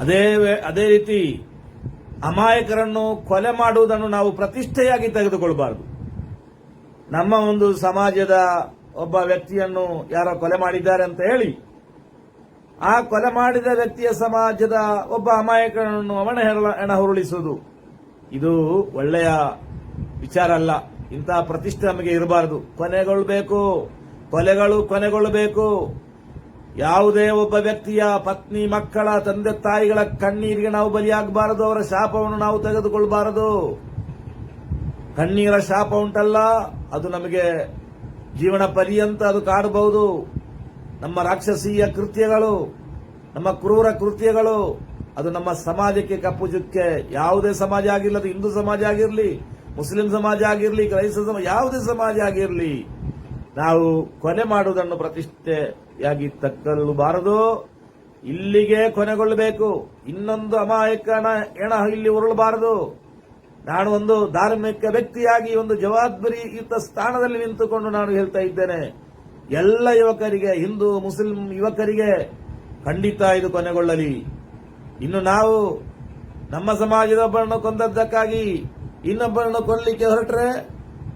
ಅದೇ ಅದೇ ರೀತಿ ಅಮಾಯಕರನ್ನು ಕೊಲೆ ಮಾಡುವುದನ್ನು ನಾವು ಪ್ರತಿಷ್ಠೆಯಾಗಿ ತೆಗೆದುಕೊಳ್ಳಬಾರದು ನಮ್ಮ ಒಂದು ಸಮಾಜದ ಒಬ್ಬ ವ್ಯಕ್ತಿಯನ್ನು ಯಾರೋ ಕೊಲೆ ಮಾಡಿದ್ದಾರೆ ಅಂತ ಹೇಳಿ, ಆ ಕೊಲೆ ಮಾಡಿದ ವ್ಯಕ್ತಿಯ ಸಮಾಜದ ಒಬ್ಬ ಅಮಾಯಕರನ್ನು ಅವನ ಹೆಣ ಹುರುಳಿಸುವುದು, ಇದು ಒಳ್ಳೆಯ ವಿಚಾರ ಅಲ್ಲ. ಇಂತಹ ಪ್ರತಿಷ್ಠೆ ನಮಗೆ ಇರಬಾರದು. ಕೊನೆಗೊಳ್ಳಬೇಕು ಕೊಲೆಗಳು ಕೊನೆಗೊಳ್ಳಬೇಕು. ಯಾವುದೇ ಒಬ್ಬ ವ್ಯಕ್ತಿಯ ಪತ್ನಿ, ಮಕ್ಕಳ, ತಂದೆ, ತಾಯಿಗಳ ಕಣ್ಣೀರಿಗೆ ನಾವು ಬಲಿಯಾಗಬಾರದು, ಅವರ ಶಾಪವನ್ನು ನಾವು ತೆಗೆದುಕೊಳ್ಳಬಾರದು ಕಣ್ಣೀರ ಶಾಪ ಉಂಟಲ್ಲ, ಅದು ನಮಗೆ ಜೀವನ ಪರ್ಯಂತ ಅದು ಕಾಡಬಹುದು ನಮ್ಮ ರಾಕ್ಷಸೀಯ ಕೃತ್ಯಗಳು, ನಮ್ಮ ಕ್ರೂರ ಕೃತ್ಯಗಳು, ಅದು ನಮ್ಮ ಸಮಾಜಕ್ಕೆ ಕಪ್ಪು ಚುಕ್ಕೆ. ಯಾವುದೇ ಸಮಾಜ ಆಗಿರಲಿ, ಅದು ಹಿಂದೂ ಸಮಾಜ ಆಗಿರಲಿ, ಮುಸ್ಲಿಂ ಸಮಾಜ ಆಗಿರಲಿ, ಕ್ರೈಸ್ತ ಸಮಾಜ, ಯಾವುದೇ ಸಮಾಜ ಆಗಿರಲಿ, ನಾವು ಕೊಲೆ ಮಾಡುವುದನ್ನು ಪ್ರತಿಷ್ಠೆಯಾಗಿ ತಕ್ಕಲ್ಲಬಾರದು ಇಲ್ಲಿಗೆ ಕೊನೆಗೊಳ್ಳಬೇಕು. ಇನ್ನೊಂದು ಅಮಾಯಕನ ಎಣ ಇಲ್ಲಿ ಉರುಳಬಾರದು. ನಾನು ಒಂದು ಧಾರ್ಮಿಕ ವ್ಯಕ್ತಿಯಾಗಿ ಒಂದು ಜವಾಬ್ದಾರಿಯುತ ಸ್ಥಾನದಲ್ಲಿ ನಿಂತುಕೊಂಡು ನಾನು ಹೇಳ್ತಾ ಇದ್ದೇನೆ. ಎಲ್ಲ ಯುವಕರಿಗೆ, ಹಿಂದೂ, ಮುಸ್ಲಿಂ ಯುವಕರಿಗೆ ಖಂಡಿತ ಇದು ಕೊನೆಗೊಳ್ಳಲಿ. ಇನ್ನು ನಾವು ನಮ್ಮ ಸಮಾಜದ ಒಬ್ಬರನ್ನು ಕೊಂದದ್ದಕ್ಕಾಗಿ ಇನ್ನೊಬ್ಬರನ್ನು ಕೊಲ್ಲಲಿಕ್ಕೆ ಹೊರಟ್ರೆ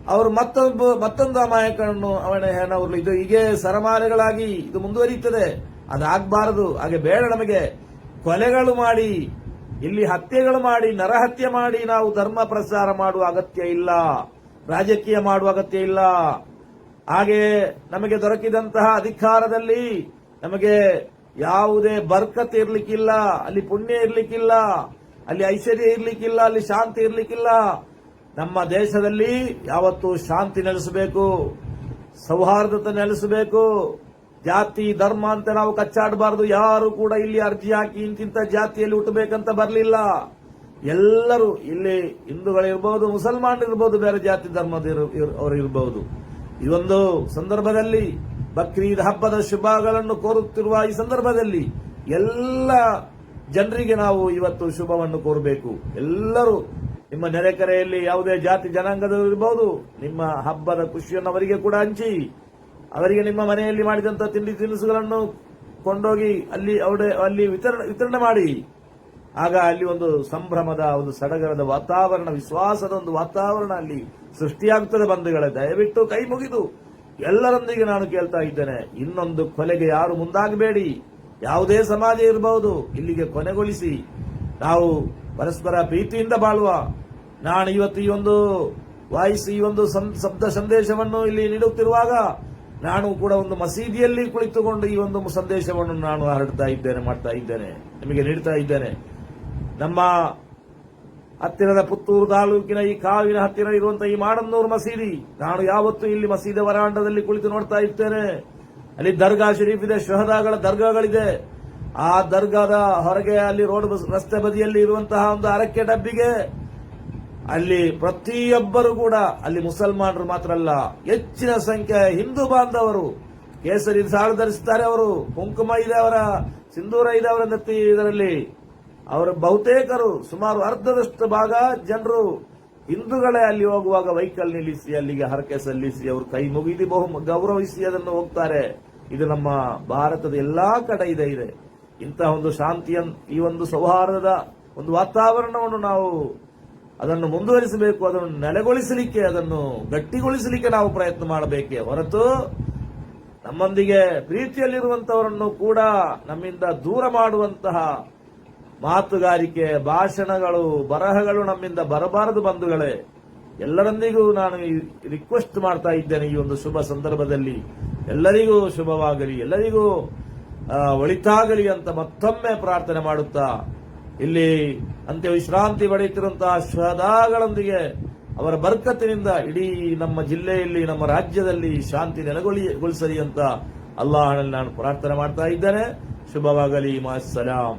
ಅವರು ಮತ್ತೊಬ್ಬ, ಮತ್ತೊಂದು ಅಮಾಯಕರನ್ನು ಅವನ ಹೆಣ ಇದು ಹೀಗೆ ಸರಮಾಲೆಗಳಾಗಿ ಇದು ಮುಂದುವರಿಯುತ್ತದೆ. ಅದಾಗಬಾರದು. ಹಾಗೆ ಬೇಡ ನಮಗೆ. ಕೊಲೆಗಳು ಮಾಡಿ, ಇಲ್ಲಿ ಹತ್ಯೆಗಳು ಮಾಡಿ, ನರಹತ್ಯೆ ಮಾಡಿ ನಾವು ಧರ್ಮ ಪ್ರಸಾರ ಮಾಡುವ ಅಗತ್ಯ ಇಲ್ಲ. ರಾಜಕೀಯ ಮಾಡುವ ಅಗತ್ಯ ಇಲ್ಲ. ಹಾಗೆ ನಮಗೆ ದೊರಕಿದಂತಹ ಅಧಿಕಾರದಲ್ಲಿ ನಮಗೆ ಯಾವುದೇ ಬರ್ಕತ್ ಇರ್ಲಿಕ್ಕಿಲ್ಲ. ಅಲ್ಲಿ ಪುಣ್ಯ ಇರ್ಲಿಕ್ಕಿಲ್ಲ. ಅಲ್ಲಿ ಐಶ್ವರ್ಯ ಇರ್ಲಿಕ್ಕಿಲ್ಲ. ಅಲ್ಲಿ ಶಾಂತಿ ಇರ್ಲಿಕ್ಕಿಲ್ಲ. ನಮ್ಮ ದೇಶದಲ್ಲಿ ಯಾವತ್ತು ಶಾಂತಿ ನೆಲೆಸಬೇಕು, ಸೌಹಾರ್ದತೆ ನೆಲೆಸಬೇಕು, ಜಾತಿ, ಧರ್ಮ ಅಂತ ನಾವು ಕಚ್ಚಾಡಬಾರದು. ಯಾರು ಕೂಡ ಇಲ್ಲಿ ಅರ್ಜಿ ಹಾಕಿ ಇಂತಿಂತ ಜಾತಿಯಲ್ಲಿ ಹುಟ್ಟಬೇಕಂತ ಬರಲಿಲ್ಲ. ಎಲ್ಲರೂ ಇಲ್ಲಿ ಮುಸಲ್ಮಾನ್ ಇರ್ಬೋದು ಬೇರೆ ಜಾತಿ ಧರ್ಮದ ಅವರು ಇರಬಹುದು ಈ ಒಂದು ಸಂದರ್ಭದಲ್ಲಿ ಬಕ್ರೀದ್ ಹಬ್ಬದ ಶುಭಗಳನ್ನು ಕೋರುತ್ತಿರುವ ಈ ಸಂದರ್ಭದಲ್ಲಿ ಎಲ್ಲ ಜನರಿಗೆ ನಾವು ಇವತ್ತು ಶುಭವನ್ನು ಕೋರಬೇಕು. ಎಲ್ಲರೂ ನಿಮ್ಮ ನೆರೆಕರೆಯಲ್ಲಿ ಯಾವುದೇ ಜಾತಿ ಜನಾಂಗದವರು ಇರಬಹುದು ನಿಮ್ಮ ಹಬ್ಬದ ಖುಷಿಯನ್ನು ಅವರಿಗೆ ಕೂಡ ಹಂಚಿ, ಅವರಿಗೆ ನಿಮ್ಮ ಮನೆಯಲ್ಲಿ ಮಾಡಿದಂತ ತಿಂಡಿ ತಿನಿಸುಗಳನ್ನು ಕೊಂಡೋಗಿ ಅಲ್ಲಿ ಅವಡೆ, ಅಲ್ಲಿ ವಿತರಣೆ ಮಾಡಿ. ಆಗ ಅಲ್ಲಿ ಒಂದು ಸಂಭ್ರಮದ, ಒಂದು ಸಡಗರದ ವಾತಾವರಣ, ವಿಶ್ವಾಸದ ಒಂದು ವಾತಾವರಣ ಅಲ್ಲಿ ಸೃಷ್ಟಿಯಾಗುತ್ತದೆ ಬಂಧುಗಳೇ. ದಯವಿಟ್ಟು ಕೈ ಮುಗಿದು. ಎಲ್ಲರೊಂದಿಗೆ ನಾನು ಕೇಳ್ತಾ ಇದ್ದೇನೆ, ಇನ್ನೊಂದು ಕೊಲೆಗೆ ಯಾರು ಮುಂದಾಗಬೇಡಿ. ಯಾವುದೇ ಸಮಾಜ ಇರಬಹುದು ಇಲ್ಲಿಗೆ ಕೊನೆಗೊಳಿಸಿ. ನಾವು ಪರಸ್ಪರ ಪ್ರೀತಿಯಿಂದ ಬಾಳುವ. ನಾನು ಇವತ್ತು ಈ ಒಂದು ವಾಯ್ಸ್ ಈ ಒಂದು ಶಬ್ದ ಸಂದೇಶವನ್ನು ಇಲ್ಲಿ ನೀಡುತ್ತಿರುವಾಗ ನಾನು ಕೂಡ ಒಂದು ಮಸೀದಿಯಲ್ಲಿ ಕುಳಿತುಕೊಂಡು ಈ ಒಂದು ಸಂದೇಶವನ್ನು ನಾನು ಹರಡ್ತಾ ಇದ್ದೇನೆ, ಮಾಡ್ತಾ ಇದ್ದೇನೆ, ನಿಮಗೆ ನೀಡ್ತಾ ಇದ್ದೇನೆ. ನಮ್ಮ ಹತ್ತಿರದ ಪುತ್ತೂರು ತಾಲೂಕಿನ ಈ ಕಾವಿನ ಹತ್ತಿರ ಇರುವಂತಹ ಈ ಮಾಡನ್ನೂರು ಮಸೀದಿ, ನಾನು ಯಾವತ್ತೂ ಇಲ್ಲಿ ಮಸೀದಿ ವರಾಂಡದಲ್ಲಿ ಕುಳಿತು ನೋಡ್ತಾ ಇರ್ತೇನೆ. ಅಲ್ಲಿ ದರ್ಗಾ ಶರೀಫ್ ಇದೆ, ಶಹದಾಗಳ ದರ್ಗಾಗಳಿದೆ. ಆ ದರ್ಗಾದ ಹೊರಗೆ ಅಲ್ಲಿ ರೋಡ್ ರಸ್ತೆ ಬದಿಯಲ್ಲಿ ಇರುವಂತಹ ಒಂದು ಅರಕೆ ಡಬ್ಬಿಗೆ ಅಲ್ಲಿ ಪ್ರತಿಯೊಬ್ಬರು ಕೂಡ, ಅಲ್ಲಿ ಮುಸಲ್ಮಾನರು ಮಾತ್ರ ಅಲ್ಲ, ಹೆಚ್ಚಿನ ಸಂಖ್ಯೆ ಹಿಂದೂ ಬಾಂಧವರು, ಕೇಸರಿ ಸಾಲು ಧರಿಸುತ್ತಾರೆ ಅವರು, ಕುಂಕುಮ ಇದೆ ಅವರ, ಸಿಂಧೂರ ಇದೆ ಅವರ ನೆತ್ತಿ ಇದರಲ್ಲಿ. ಅವರ ಬಹುತೇಕರು, ಸುಮಾರು ಅರ್ಧದಷ್ಟು ಭಾಗ ಜನರು ಹಿಂದೂಗಳೇ ಅಲ್ಲಿ ಹೋಗುವಾಗ ವೆಹಿಕಲ್ ನಿಲ್ಲಿಸಿ, ಅಲ್ಲಿಗೆ ಹರಕೆ ಸಲ್ಲಿಸಿ, ಅವರು ಕೈ ಮುಗಿದು ಬಹು ಗೌರವಿಸಿ ಅದನ್ನು ಹೋಗ್ತಾರೆ. ಇದು ನಮ್ಮ ಭಾರತದ ಎಲ್ಲಾ ಕಡೆ ಇದೆ ಇದೆ. ಇಂತಹ ಒಂದು ಶಾಂತಿಯ ಈ ಒಂದು ಸೌಹಾರ್ದದ ಒಂದು ವಾತಾವರಣವನ್ನು ನಾವು ಅದನ್ನು ಮುಂದುವರಿಸಬೇಕು, ಅದನ್ನು ನೆಲೆಗೊಳಿಸಲಿಕ್ಕೆ, ಅದನ್ನು ಗಟ್ಟಿಗೊಳಿಸಲಿಕ್ಕೆ ನಾವು ಪ್ರಯತ್ನ ಮಾಡಬೇಕೇ ಹೊರತು ನಮ್ಮೊಂದಿಗೆ ಪ್ರೀತಿಯಲ್ಲಿರುವಂತವರನ್ನು ಕೂಡ ನಮ್ಮಿಂದ ದೂರ ಮಾಡುವಂತಹ ಮಾತುಗಾರಿಕೆ, ಭಾಷಣಗಳು, ಬರಹಗಳು ನಮ್ಮಿಂದ ಬರಬಾರದು ಬಂಧುಗಳೇ. ಎಲ್ಲರೊಂದಿಗೂ ನಾನು ರಿಕ್ವೆಸ್ಟ್ ಮಾಡ್ತಾ ಇದ್ದೇನೆ ಈ ಒಂದು ಶುಭ ಸಂದರ್ಭದಲ್ಲಿ. ಎಲ್ಲರಿಗೂ ಶುಭವಾಗಲಿ, ಎಲ್ಲರಿಗೂ ಒಳಿತಾಗಲಿ ಅಂತ ಮತ್ತೊಮ್ಮೆ ಪ್ರಾರ್ಥನೆ ಮಾಡುತ್ತಾ, ಇಲ್ಲಿ ಅಂತ್ಯ ವಿಶ್ರಾಂತಿ ಪಡೆಯುತ್ತಿರುವಂತಹ ಶ್ರದಾಗಳೊಂದಿಗೆ ಅವರ ಬರ್ಕತ್ತಿನಿಂದ ಇಡೀ ನಮ್ಮ ಜಿಲ್ಲೆಯಲ್ಲಿ, ನಮ್ಮ ರಾಜ್ಯದಲ್ಲಿ ಶಾಂತಿ ನೆಲೆಗೊಳಿಸಲಿ ಅಂತ ಅಲ್ಲಾಹನಲ್ಲಿ ನಾನು ಪ್ರಾರ್ಥನೆ ಮಾಡ್ತಾ ಇದ್ದೇನೆ. ಶುಭವಾಗಲಿ ಮಾಸಲಾಂ